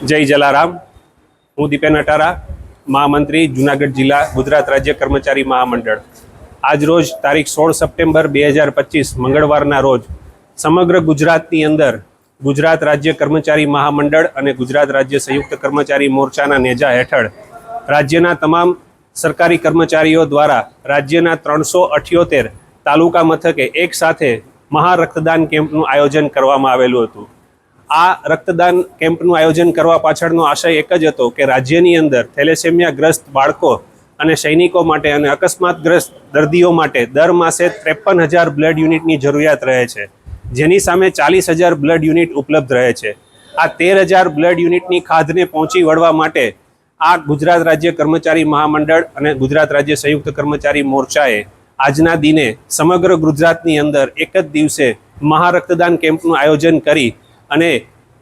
જય જલારામ. હું દીપેન અટારા, મહામંત્રી, જુનાગઢ જિલ્લા ગુજરાત રાજ્ય કર્મચારી મહામંડળ. આજ રોજ તારીખ સોળ સપ્ટેમ્બર બે હજાર પચીસ, મંગળવારના રોજ, સમગ્ર ગુજરાતની અંદર ગુજરાત રાજ્ય કર્મચારી મહામંડળ અને ગુજરાત રાજ્ય સંયુક્ત કર્મચારી મોરચાના નેજા હેઠળ રાજ્યના તમામ સરકારી કર્મચારીઓ દ્વારા રાજ્યના ત્રણસો અઠ્યોતેર તાલુકા મથકે એક સાથે મહા રક્તદાન કેમ્પનું આયોજન કરવામાં આવેલું હતું. આ રક્તદાન કેમ્પનું આયોજન કરવા પાછળનો આશય એક જ હતો કે રાજ્યની અંદર થેલેસેમિયાગ્રસ્ત બાળકો અને સૈનિકો માટે અને અકસ્માતગ્રસ્ત દર્દીઓ માટે દર માસે ત્રેપન હજાર બ્લડ યુનિટની જરૂરિયાત રહે છે. જેની સામે ચાલીસ હજાર બ્લડ યુનિટ ઉપલબ્ધ રહે છે. આ તેર હજાર બ્લડ યુનિટની ખાધને પહોંચી વળવા માટે આ ગુજરાત રાજ્ય કર્મચારી મહામંડળ અને ગુજરાત રાજ્ય સંયુક્ત કર્મચારી મોરચાએ આજના દિને સમગ્ર ગુજરાતની અંદર એક જ દિવસે મહા રક્તદાન કેમ્પનું આયોજન કરી અને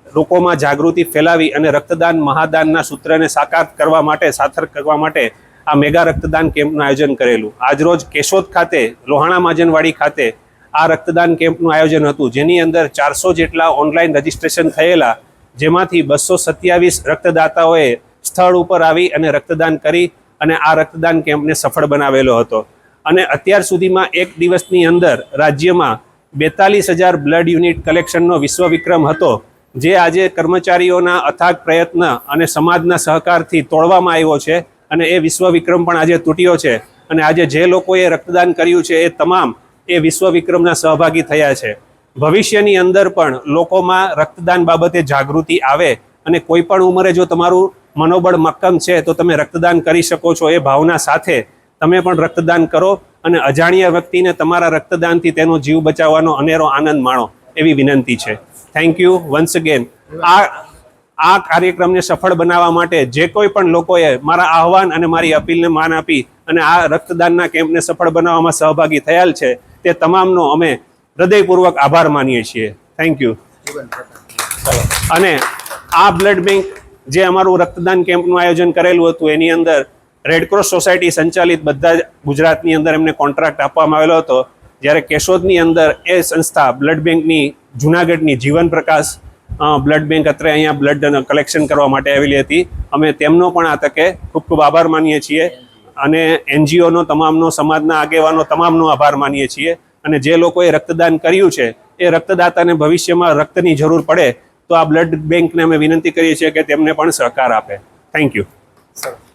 લોકોમાં જાગૃતિ ફેલાવી અને રક્તદાન મહાદાનના સૂત્રને સાકાર કરવા માટે સાથર કરવા માટે આ મેગા રક્તદાન કેમ્પનું આયોજન કરેલું. આજરોજ કેશોદ ખાતે, લોહાણા માજનવાડી ખાતે આ રક્તદાન કેમ્પનું આયોજન હતું, જેની અંદર ચારસો જેટલા ઓનલાઈન રજીસ્ટ્રેશન થયેલા, જેમાંથી બસો સત્યાવીસ રક્તદાતાઓએ સ્થળ ઉપર આવી અને રક્તદાન કરી અને આ રક્તદાન કેમ્પને સફળ બનાવેલો હતો. અને અત્યાર સુધીમાં એક દિવસની અંદર રાજ્યમાં બેતાલીસ હજાર બ્લડ યુનિટ કલેક્શનનો વિશ્વ વિક્રમ હતો, જે આજે કર્મચારીઓના અથાગ પ્રયત્ન અને સમાજના સહકારથી તોડવામાં આવ્યો છે અને એ વિશ્વ વિક્રમ પણ આજે તૂટ્યો છે. અને આજે જે લોકોએ રક્તદાન કર્યું છે એ તમામ એ વિશ્વ વિક્રમના સહભાગી થયા છે. ભવિષ્યની અંદર પણ લોકોમાં રક્તદાન બાબતે જાગૃતિ આવે અને કોઈ પણ ઉંમરે જો તમારું મનોબળ મક્કમ છે તો તમે રક્તદાન કરી શકો છો એ ભાવના સાથે તમે પણ રક્તદાન કરો. અને અજાણ્યા વ્યક્તિને તમારા રક્તદાનથી તેનો જીવ બચાવવાનો અનેરો આનંદ માણો, એવી વિનંતી છે. થેન્ક યુ વન્સ અગેન આ આ કાર્યક્રમને સફળ બનાવવા માટે જે કોઈ પણ લોકોએ મારા આહવાન અને મારી અપીલને માન આપી અને આ રક્તદાનના કેમ્પને સફળ બનાવવામાં સહભાગી થયેલ છે, તે તમામનો અમે હૃદયપૂર્વક આભાર માનીએ છીએ. થેન્ક યુ અને આ બ્લડ બેંક જે અમારું રક્તદાન કેમ્પનું આયોજન કરેલું હતું, એની અંદર રેડક્રોસ સોસાયટી સંચાલિત બધા જ ગુજરાતની અંદર એમને કોન્ટ્રાક્ટ આપવામાં આવેલો હતો. જ્યારે કેશોદની અંદર એ સંસ્થા બ્લડ બેંકની જુનાગઢની જીવન પ્રકાશ બ્લડ બેંક અત્રે અહીંયા બ્લડ કલેક્શન કરવા માટે આવેલી હતી. અમે તેમનો પણ આ તકે ખૂબ ખૂબ આભાર માનીએ છીએ અને એનજીઓનો, તમામનો, સમાજના આગેવાનો તમામનો આભાર માનીએ છીએ. અને જે લોકોએ રક્તદાન કર્યું છે, એ રક્તદાતાને ભવિષ્યમાં રક્તની જરૂર પડે, તો આ બ્લડ બેંકને અમે વિનંતી કરીએ છીએ કે તેમને પણ સહકાર આપે. થેન્ક યુ સરસ